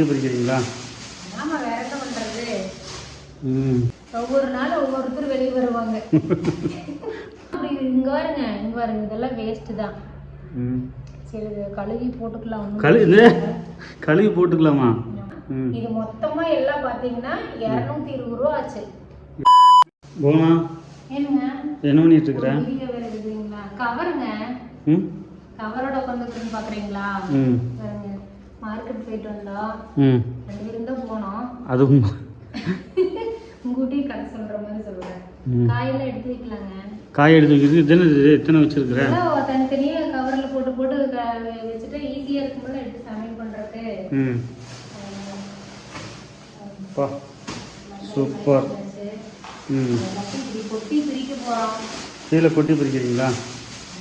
பிரிக்கிறீங்களா ஆமா வேற என்ன பண்றது ம். ஒவ்வொரு நாள் ஒவ்வொருத்தர் வெளியே வருவாங்க. இங்க பாருங்க இங்க பாருங்க இதெல்லாம் வேஸ்ட் தான். சரி கழுவி போட்டுக்கலாம் ஒண்ணும் கழு இது பிரச்சனை இல்ல. கழுவி போட்டுக்கலாமா? இது மொத்தமா எல்லாம் பாத்தீங்கன்னா இருநூத்தி இருபது ரூபா ஆச்சு. போனா? ஏனுங்க என்ன பண்ணிட்டு இருக்கிற? கவருங்க கவரோட உட்காந்துருக்குன்னு பாக்குறீங்களா? மார்க்கெட் போயிட்டு வந்தோம் ம். ரெண்டு பேரும் தான் போனோம் அதுவும் உங்ககிட்டயே கதை சொல்ற மாதிரி சொல்றேன். காயெல்லாம் எடுத்து வைக்கலாங்க. காய் எடுத்து வைக்கிறது? எத்தனை வச்சிருக்கிற? எல்லாம் தனித்தனியா கவர்ல போட்டு போட்டு வச்சுட்டு ஈஸியா இருக்கும்போது எடுத்து சமையல் பண்றதுக்கு. ம். அஹ், பா. சூப்பர். ம். கொட்டி பிரிக்க போறோம் கீழே கொட்டி பிரிக்கிறீங்களா?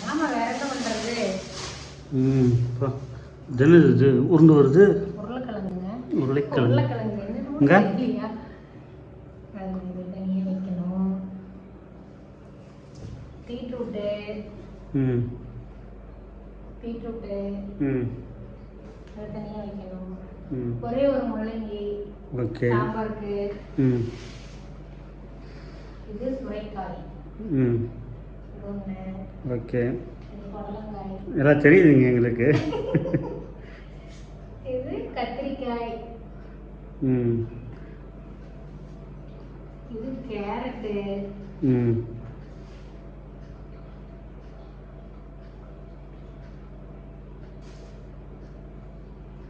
ஆமா வேற என்ன பண்றது? ம் பா இது உருண்டு வருது. உருளைக்கிழங்குங்க. ம். பீட்ரூட்டு. ம். அது தனியா வைக்கணும். ஒரே ஒரு முள்ளங்கி ஓகே. சாம்பாருக்கு. ம். இது சுரைக்காய். ம். ஓகே. எல்லாம் தெரியுதுங்க எங்களுக்கு இது கத்திரிக்காய் ம். இது கேரட்டு. ம்.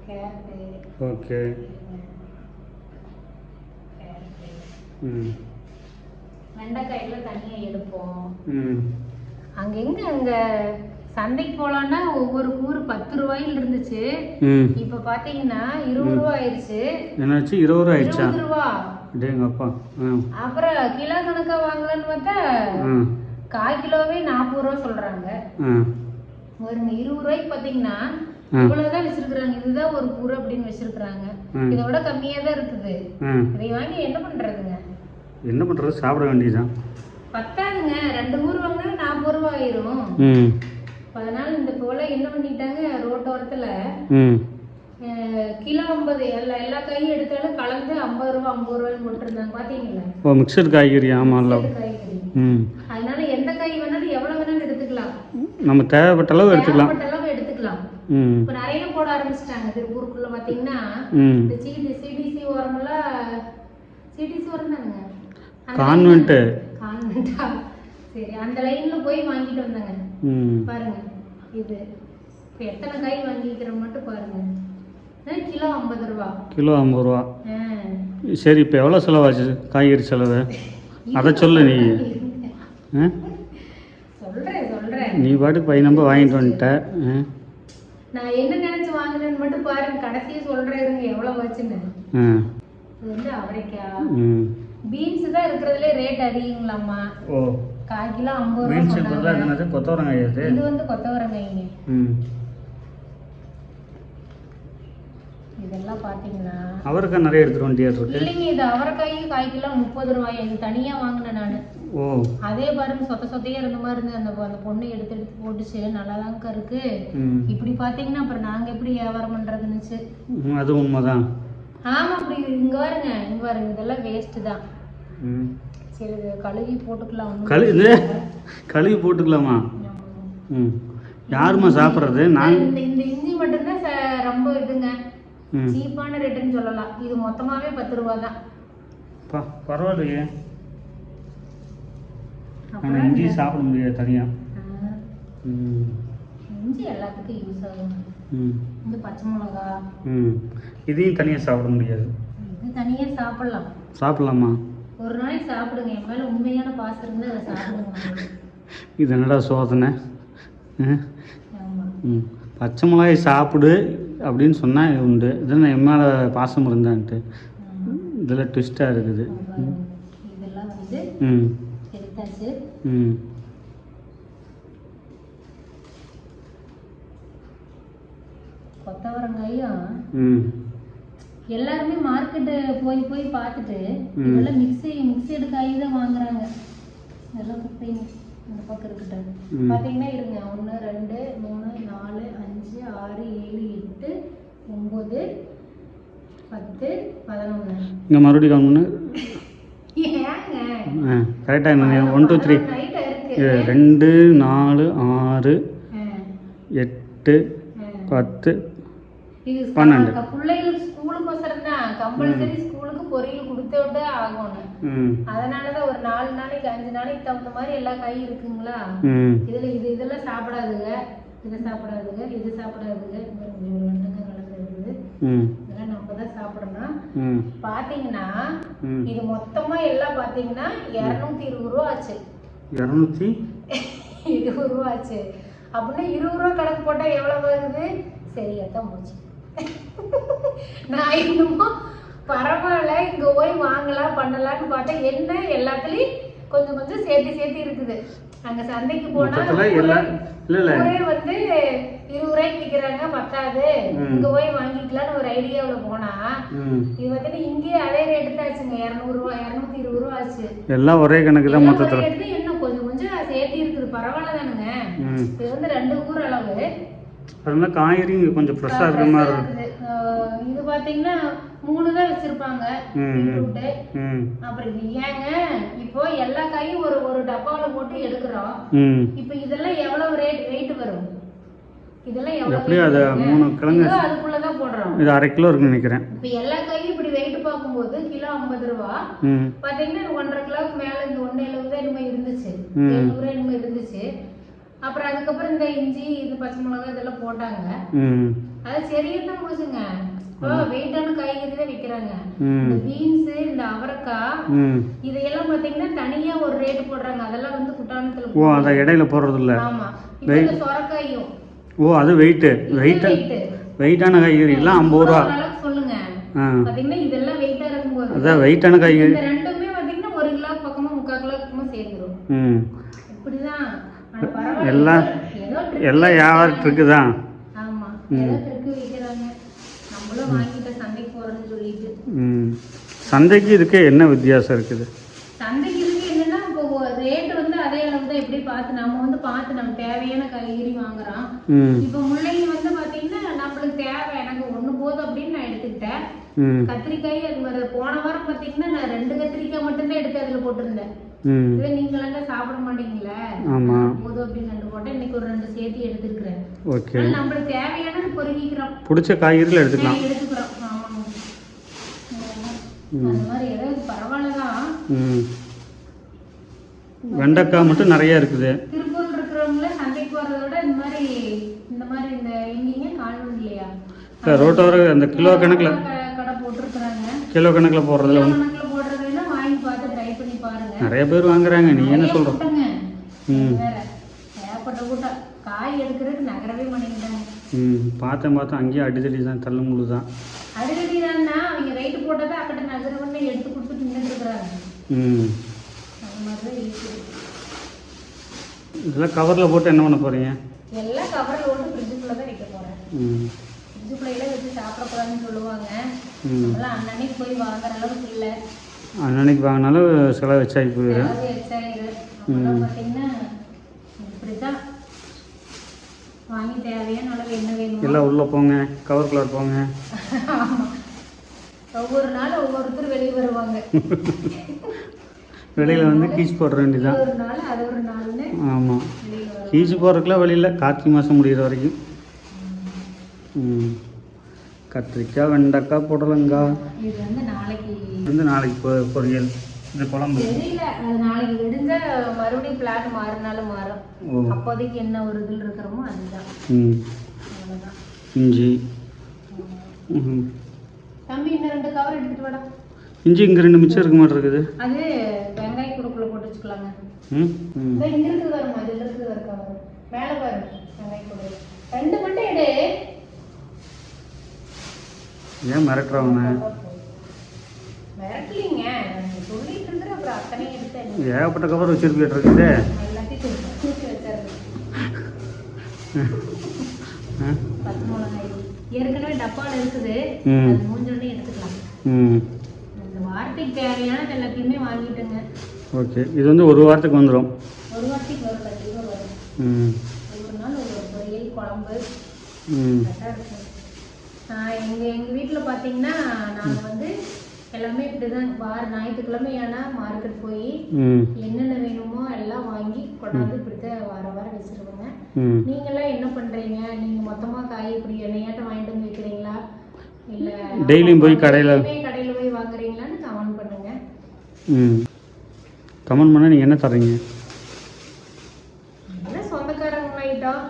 கேரட்டு. ஓகே. ம். வெண்டைக்காயெல்லாம் தனியாக எடுப்போம். ம். அங்க எங்க அங்க சந்தைக்கு போலான்னா ஒவ்வொரு கூறு பத்து ரூபாயில இருந்துச்சு. இப்ப பாத்தீங்கன்னா இருபது ரூபா ஆயிடுச்சு என்னாச்சு? இருபது ரூபா. ஆயிடுச்சா டேங்கப்பா அப்புறம் கிலோ கணக்கா வாங்கலாம்னு பார்த்தா கால் கிலோவே நாற்பது ரூபா சொல்றாங்க. ஒரு இருபது ரூபாய்க்கு பாத்தீங்கன்னா. இவ்வளவுதான் வச்சிருக்காங்க இதுதான் ஒரு கூறு அப்படின்னு வச்சிருக்காங்க. இதோட கம்மியா தான் இருக்குது. இதை வாங்கி என்ன பண்றதுங்க? என்ன பண்ணுறது சாப்பிட வேண்டியதுதான். பத்தாதுங்க. ரெண்டு ஊர் வாங்கினா நாற்பது ரூபா ஆயிரும் ம் அதனால இந்த போல என்ன பண்ணிட்டாங்க ரோட்டோரத்துல கிலோ ஐம்பது எல்லா எல்லா காயும் எடுத்தாலும் கலந்து ஐம்பது ரூபா ஐம்பது ரூபாய்னு போட்டுருந்தாங்க பாத்தீங்களா? ஓ மிக்சர் காய்கறி ஆமாம்ல ம். அதனால எந்த காய் வேணாலும் எவ்வளவு வேணாலும் எடுத்துக்கலாம். நம்ம தேவைப்பட்ட அளவு எடுத்துக்கலாம். தேவைப்பட்ட அளவு எடுத்துக்கலாம். இப்ப நிறைய போட ஆரம்பிச்சிட்டாங்க திருப்பூருக்குள்ள பாத்தீங்கன்னா. இந்த சிடி சிடிசி ஓரமெல்லாம் சிடிசி ஓரம் தானுங்க. அந்த கான்வென்ட்டு சரி அந்த லைன்ல போய் வாங்கிட்டு வந்தாங்க. பாருங்க இது. இப்ப எத்தனை காய் வாங்கிக்கிறோம் மட்டும் பாருங்க. கிலோ ஐம்பது ரூபா. கிலோ ஐம்பது ரூபா. சரி இப்போ எவ்வளோ செலவாச்சு? காய்கறி செலவு? அதை சொல்லு நீ. நீ பாட்டுக்கு பை நம்ப வாங்கிட்டு வந்துட்ட. நான் என்ன நினைச்சு வாங்கினேன்னு மட்டும் பாருங்க. கடைசியா சொல்றேன் இருங்க எவ்வளவு வச்சுன்னு ஆ. இது வந்து அவரைக்காய் பீன்ஸ் தான் இருக்கிறதுலே ரேட் அதிகங்களாம்மா. ஓ. கால் கிலோ ஐம்பது ரூபா என்னது? கொத்தவரங்காய் இது வந்து கொத்தவரங்காய்ங்க. ம். இதெல்லாம் பாத்தீங்கன்னா அவருக்கா நிறைய எடுத்துட்டு இருக்கு இல்லைங்க இது அவரைக்காய் கால் கிலோ முப்பது ரூபாய். இது தனியா வாங்கினேன் நான். ஓ. அதே பாருங்க சொத்த சொத்தையா இருந்த மாதிரி இருந்து அந்த அந்த பொண்ணு எடுத்து எடுத்து போட்டுச்சு. நல்லாதாங்க இருக்கு. ம். இப்படி பாத்தீங்கன்னா அப்புறம் நாங்க எப்படி வியாபாரம் பண்றதுன்னுச்சு. ம், அது உண்மைதான். ஆமா அப்படி இங்க பாருங்க இங்க பாருங்க. இதெல்லாம் வேஸ்ட் தான். சரி இது கழுவி போட்டுக்கலாம். ஒண்ணும் கழு இது பிரச்சனை இல்ல. கழுவி போட்டுக்கலாமா. ம். யாரும்மா சாப்பிட்றது? நான் இந்த இந்த இஞ்சி மட்டும்தான் ரொம்ப இதுங்க. சீப்பான ரேட்டுன்னு சொல்லலாம். இது மொத்தமாவே பத்து ரூபா தான். பா பரவாயில்லையே. அப்புறம் இஞ்சி சாப்பிட முடியாது தனியாக இஞ்சி எல்லாத்துக்கும் யூஸ் ஆகும். ம். இந்த பச்சை மிளகா. இதையும் தனியாக சாப்பிட முடியாது. இது தனியா சாப்பிடலாம். சாப்பிடலாமா? ஒரு நாளைக்கு சாப்பிடுங்க. என் மேல உண்மையான பாசம் இருந்தா அதை சாப்பிடுங்க. இது என்னடா சோதனை? பச்சை மிளகாய் சாப்பிடு. அப்படின்னு சொன்னால் உண்டு. இதுன்னு என் மேலே பாசம் இருந்தான்ட்டு. இதில் ட்விஸ்ட்டாக இருக்குது. ம். ம். கொத்தவரங்காயும் எல்லாருமே மார்க்கெட்டு போய் போய் பார்த்துட்டு. இதெல்லாம் மிக்ஸி மிக்சடு காய் தான் வாங்குறாங்க. இதெல்லாம் குப்பைங்க இந்த பக்கம் இருக்கட்டும். ம். பார்த்தீங்கன்னா இருங்க. ஒன்று ரெண்டு மூணு நாலு அஞ்சு ஆறு ஏழு எட்டு ஒம்பது பத்து பதினொன்று இங்கே மறுபடியும் பண்ணு. ஏங்க? கரெக்டாக என்ன ஒன் டூ த்ரீ ரெண்டு நாலு ஆறு எட்டு. பத்து இது பன்னெண்டு. பிள்ளைகளுக்கு ஸ்கூலுக்கு ஒசரம் தான் கம்பல்சரி ஸ்கூலுக்கு பொரியல் கொடுத்து விட்டு ஆகணும் ம் அதனாலதான் ஒரு நாலு நாளைக்கு அஞ்சு நாளைக்கு தகுந்த மாதிரி எல்லா காய் இருக்குங்களா ம் இதுல இது இதெல்லாம் சாப்பிடாதுங்க இதை சாப்பிடாதுங்க இது சாப்பிடாதுங்க இந்த கொஞ்சம் வெண்டைக்காய் கலந்து இருக்குது ம் இதெல்லாம் நம்ம தான் சாப்பிடணும் ம் பாத்தீங்கன்னா ம் இது மொத்தமா எல்லாம் பாத்தீங்கன்னா இரநூத்தி இருபது ரூபா ஆச்சு. இரநூத்தி? இருபது ரூபா ஆச்சு. அப்படின்னா இருபது ரூபா கணக்கு போட்டா எவ்வளவு வருது? சரியா தான் போச்சு நான் இன்னமும் பரவாயில்ல இங்க போய் வாங்கலாம் பண்ணலாம்னு பார்த்தா என்ன எல்லாத்துலயும் கொஞ்சம் கொஞ்சம் சேர்த்து சேர்த்து இருக்குது. அங்க சந்தைக்கு போனா மொத்தத்தில் எல்லாம் இல்லை இல்லை. ஊரே வந்து இருபது ரூபாய்க்கு விற்கிறாங்க பத்தாது. இங்க போய் வாங்கிக்கலாம்னு ஒரு ஐடியாவுல போனா இது வந்து இங்கேயே அதே ரேட்டு தான் ஆச்சுங்க இரநூறு ரூபா இரநூத்தி இருபது ரூபா ஆச்சு. எல்லாம் ஒரே கணக்கு தான் மொத்தத்தில். ஒரே இன்னும் கொஞ்சம் கொஞ்சம் சேர்த்து இருக்குது பரவாயில்ல தானுங்க இது வந்து ரெண்டு ஊர் அளவு. அதனால காய்கறி கொஞ்சம் ஃப்ரெஷ்ஷாக இருக்கிற மாதிரி இருக்குது. இது பாத்தீங்கன்னா மூணு தான் வச்சிருப்பாங்க. அப்புறம் ஏங்க இப்போ எல்லா காயும் ஒரு ஒரு டப்பாவில் போட்டு எடுக்கிறோம். இப்போ இதெல்லாம் எவ்வளவு ரேட் வெயிட் வரும்? எப்படியும் அது? மூணு கிழங்கு. அதுக்குள்ளதான் போடுறோம். இது அரை கிலோ இருக்குன்னு நினைக்கிறேன். இப்போ எல்லா காயும் இப்படி வெயிட் பார்க்கும்போது கிலோ ஐம்பது ரூபா. இது ஒன்றரை கிலோவுக்கு மேல இந்த ஒன்று எழுபது என்னமோ இருந்துச்சு. எழுநூறு என்னமோ இருந்துச்சு. அப்புறம் அதுக்கப்புறம் இந்த இஞ்சி இது பச்சை மிளகாய் இதெல்லாம் போட்டாங்க. அது சரியா தான் முடிச்சுங்க இப்போ வெயிட்டான காய்கறி தான் விற்கிறாங்க ம். இந்த பீன்ஸ் இந்த அவரைக்காய் ம். இதையெல்லாம் பாத்தீங்கன்னா தனியா ஒரு ரேட் போடுறாங்க. அதெல்லாம் வந்து குட்டாணத்துல ஓ அதை இடையில போடுறது இல்ல ஆமா இப்போ இந்த சொரக்காயும். ஓ அது வெயிட்டு வெயிட் வெயிட்டான காய்கறி. எல்லாம் ஐம்பது ரூபா. அளவுக்கு சொல்லுங்க. பாத்தீங்கன்னா இதெல்லாம் வெயிட்டா இருக்கும்போது அதான் வெயிட்டான காய்கறி. இந்த ரெண்டுமே பாத்தீங்கன்னா ஒரு கிலோ பக்கமா முக்கால் கிலோ பக்கமா சேர்ந்துரும். ம். இப்படிதான். ஆனா பரவாயில்ல. எல்லாம் எல்லாம் வியாபாரம் ஆமா. ஏதோ ட்ரிக்கு சந்தைக்கு இதுக்கு என்ன வித்தியாசம் இருக்குது? சந்தைக்கு இதுக்கு என்னன்னா இப்போ ரேட் வந்து அதே அளவு தான் எப்படி பார்த்து நம்ம வந்து பார்த்து நம்ம தேவையான காய்கறி வாங்குறோம். இப்போ முள்ளங்கி வந்து பாத்தீங்கன்னா நம்மளுக்கு தேவை எனக்கு ஒண்ணு போதும் அப்படின்னு நான் எடுத்துக்கிட்டேன். கத்திரிக்காய் அது மாதிரி போன வாரம் பாத்தீங்கன்னா நான் ரெண்டு கத்திரிக்காய் மட்டும்தான் எடுத்து அதுல போட்டிருந்தேன். ம் இதுவே நீங்களாம் சாப்பிட மாட்டீங்களே? போதும் அப்படின்னு ரெண்டு போட்டேன். இன்னைக்கு ஒரு ரெண்டு சேர்த்து அதனால நம்மளுக்கு தேவையானது பொறுக்கிக்கிறோம். பிடிச்ச காய்கறிகள் எடுத்துக்கலாம். எடுத்துக்கிறோம். அந்த மாதிரி வெண்டைக்காய் மட்டும் நிறைய இருக்குது. திருப்பூர்ல இருக்கிறவங்கள சந்தைக்கு போறதை விட இந்த மாதிரி இந்த மாதிரி இந்த எங்கேங்க கால்வன் இல்லையா? இல்லை ரோட்டோர அந்த கிலோ கணக்கில் கடை- கடை போட்டிருக்கிறாங்க. கிலோ கணக்கில் போடுறதுல கணக்குல போடுறதுன்னா வாங்கி பார்த்து ட்ரை பண்ணி பாருங்க. நிறைய பேர் வாங்குறாங்க. நீ என்ன கூட்டங்க. ம். வேற ஏகப்பட்ட கூட்டம் காய் எடுக்கிறதுக்கு நகரவே மாட்டேங்கிறாங்க ம் பார்த்தேன் பார்த்தேன் அங்கேயே அடித்தடி தான் தள்ளு முள்ளு தான். அடிக்கடி தான்னா அவங்க வெயிட் போட்டதை அக்கட்ட நகரவன்னு எடுத்து கொடுத்து நின்றுட்டு இருக்கிறாங்க. ம். இதெல்லாம் கவரில் போட்டு என்ன பண்ண போகிறீங்க எல்லாம் கவரில் போட்டு ஃப்ரிட்ஜுக்குள்ளே தான் வைக்க போகிறேன் ம். ஃப்ரிட்ஜுக்குள்ளே வச்சு சாப்பிடக்கூடாதுன்னு சொல்லுவாங்க. அதெல்லாம் அன்னன்னைக்கு போய் வாங்குற அளவுக்கு இல்லை. அன்னன்னைக்கு வாங்கினாலும் செலவு வச்சாகி போயிடும் பார்த்தீங்கன்னா இப்படி தான் வாங்கி தேவையான அளவு என்ன வேணுமோ. எல்லாம் உள்ளே போங்க கவருக்குள்ளார போங்க. ஒவ்வொரு நாள் ஒவ்வொருத்தர் வெளியே வருவாங்க. வெளியில் வந்து கீச்சு போடுற வேண்டியதான் ஒரு நாள் அது ஒரு நாள்னு ஆமாம் கீச்சு போடுறதுக்குலாம் வெளியில் கார்த்திகை மாதம் முடிகிற வரைக்கும். கத்திரிக்காய் வெண்டைக்காய் புடலங்காய் இது வந்து நாளைக்கு. வந்து நாளைக்கு பொ பொரியல். இந்த குழம்பு. தெரியல. அது நாளைக்கு விடுஞ்சா மறுபடியும் பிளான் மாறினாலும் மாறும். அப்போதைக்கு என்ன ஒரு இதில் இருக்கிறோமோ அதுதான். இஞ்சி. தம்பி இன்னும் ரெண்டு கவர் எடுத்துட்டு வாடா. இஞ்சி இங்கே ரெண்டு மிச்சம் இருக்க மாட்டிருக்குது அது வெங்காய குடுக்குள்ள போட்டு வச்சுக்கலாங்க. ம். இங்க இருக்குது பாருங்க. இதுல இருக்குது பாரு கவர் மேலே பாரு வெங்காய குடு ரெண்டு மட்டும் எடு. ஏன் மிரட்டுறவங்க மிரட்டலிங்க சொல்லிட்டு இருக்கிற அப்புறம் அத்தனையும் எடுத்து ஏகப்பட்ட கவர் வச்சுருக்கிட்டு இருக்குது ஏற்கனவே டப்பாவில் இருக்குது. மூஞ்சோடனே எடுத்துக்கலாம். ம். இந்த வாரத்துக்கு தேவையானது எல்லாத்தையுமே வாங்கிட்டேங்க. ஓகே. இது வந்து ஒரு வாரத்துக்கு வந்துடும் ஒரு வாரத்துக்கு வரும். ம். ஒவ்வொரு நாள் ஒரு பொரியல் குழம்பு ம். கரெக்டாக இருக்கும். நான் எங்க எங்கள் வீட்டில் பார்த்தீங்கன்னா நாங்கள் வந்து எல்லாமே இப்படி தான் வார ஞாயிற்றுக்கிழமை ஆனால் மார்க்கெட் போய் என்னென்ன வேணுமோ எல்லாம் வாங்கி கொண்டாந்து இப்படி தான் வார வாரம் வச்சுருவோங்க ம். நீங்களாம் என்ன பண்ணுறீங்க நீங்கள் மொத்தமாக காய் இப்படி என்னையாட்டம் வாங்கிட்டு வந்து வைக்கிறீங்களா? இல்லை Dailyயும் போய் கடையில- கடையில் போய் வாங்குறீங்களான்னு கமெண்ட் பண்ணுங்க. ம். கமெண்ட் பண்ணால் நீங்கள் என்ன தர்றீங்க? எல்லாம் சொந்தக்காரங்க ஆகிட்டோம்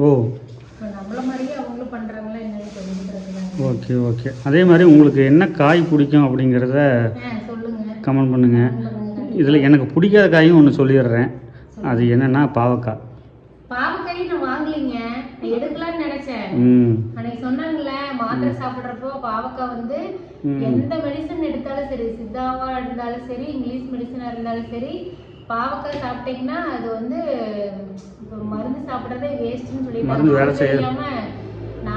ஓ. Okay okay. அதே மாதிரி உங்களுக்கு என்ன காய் பிடிக்கும் அப்படிங்கிறத கமெண்ட் பண்ணுங்கள். இதில் எனக்கு பிடிக்காத காயும் ஒன்று சொல்லிடுறேன். அது என்னென்னா பாவக்காய். பாவக்காய் நான் வாங்கலைங்க. நான் எடுக்கலாம்னு நினைச்சேன். ம். அன்னைக்கு சொன்னாங்களே மாத்திரை சாப்பிட்றப்போ பாவக்காய் வந்து. எந்த மெடிசன் எடுத்தாலும் சரி சித்தாவா இருந்தாலும் சரி இங்கிலீஷ் மெடிசனா இருந்தாலும் சரி பாவக்காய் சாப்பிட்டீங்கன்னா அது வந்து மருந்து சாப்பிட்றதே வேஸ்ட்னு மருந்து வேலை செய்யாது.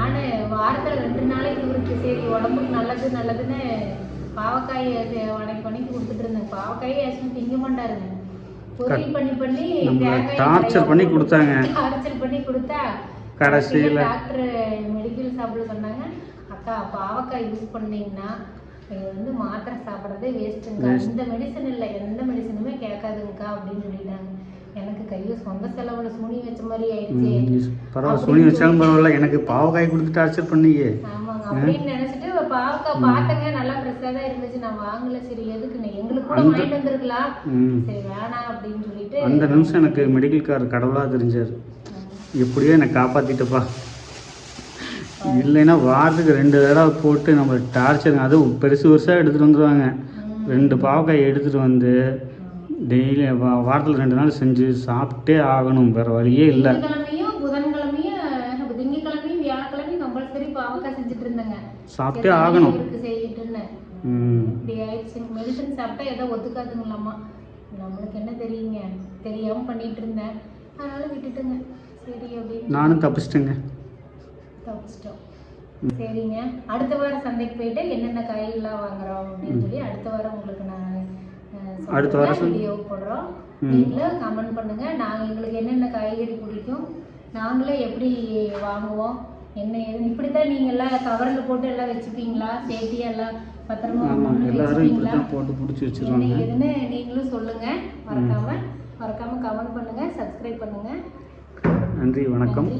நானு வாரத்துல ரெண்டு நாளைக்கு இவருக்கு சரி உடம்புக்கு நல்லது நல்லதுன்னு பாவக்காய் வணக்கி வணக்கி கொடுத்துட்டு இருந்தேன். பாவக்காயை ஆக்சுவலி திங்க மாட்டாருங்க. பொரியல் பண்ணி பண்ணி நிறைய பண்ணி கொடுத்தாங்க. torture பண்ணி கொடுத்தா கடைசியில- டாக்டர் மெடிக்கல் சாப்பிட சொன்னாங்க. அக்கா பாவக்காய் யூஸ் பண்ணீங்கன்னா இது வந்து மாத்திரை சாப்பிட்றதே வேஸ்ட்டுங்க. இந்த மெடிசன் இல்லை எந்த மெடிசனுமே கேட்காதுங்கக்கா அப்படின்னு சொல்லிட்டாங்க. எனக்கு கையை சொந்த செலவுல சூனி வச்ச மாதிரி ஆயிடுச்சு. பரவாயில்ல சுனி வச்சாலும் பரவாயில்ல எனக்கு பாவக்காய் கொடுத்து டார்ச்சர் பண்ணீங்க. ஆமாங்க அப்படின்னு நினைச்சிட்டு பாவக்காய் பார்த்தங்க நல்லா ஃப்ரெஷ்ஷாக தான் இருந்துச்சு. நான் வாங்கல சரி எதுக்குன்னு எங்களுக்கு கூட வாங்கிட்டு வந்திருக்கலாம் சரி வேணாம் அப்படின்னு சொல்லிட்டு. அந்த நிமிஷம் எனக்கு மெடிக்கல் கார் கடவுளாக தெரிஞ்சார். எப்படியோ என்னை காப்பாற்றிட்டப்பா இல்லைன்னா வாரத்துக்கு ரெண்டு தடவை போட்டு நம்ம டார்ச்சர் அதுவும் பெருசு பெருசாக எடுத்துகிட்டு வந்துடுவாங்க ரெண்டு பாவக்காய் எடுத்துகிட்டு வந்து டெய்லி வாரத்தில் ரெண்டு நாள் செஞ்சு சாப்பிட்டே ஆகணும். வேறு வழியே இல்லை. சாப்பிட்டே ஆகணும். மெடிசன் சாப்பிட்டா ஏதோ ஒத்துக்காதுங்களாம்மா நம்மளுக்கு என்ன தெரியுங்க? தெரியாம பண்ணிட்டு இருந்தேன். அதனால விட்டுட்டுங்க. சரி அப்படின்னு நானும் தப்பிச்சிட்டேங்க. தப்பிச்சிட்டோம். சரிங்க. அடுத்த வாரம் சந்தைக்கு போயிட்டு என்னென்ன காய்கறிலாம் வாங்குறோம் அப்படின்னு சொல்லி அடுத்த வாரம் உங்களுக்கு அடுத்த வாரம் வீடியோ போடுறோம். நீங்களும் கமெண்ட் பண்ணுங்க. நாங்கள் எங்களுக்கு என்னென்ன காய்கறி பிடிக்கும் நாங்களே எப்படி வாங்குவோம் என்ன ஏதுன்னு. இப்படி தான் நீங்கள் எல்லாம் கவரில் போட்டு எல்லாம் வச்சுப்பீங்களா? சேஃப்டியாக எல்லாம் பத்திரமா எல்லாரும் இப்படி? தான் போட்டு பிடிச்சி வச்சுருவாங்க. ஏதுன்னு நீங்களும் சொல்லுங்க. மறக்காம மறக்காம கமெண்ட் பண்ணுங்க சப்ஸ்கிரைப் பண்ணுங்க. நன்றி வணக்கம்.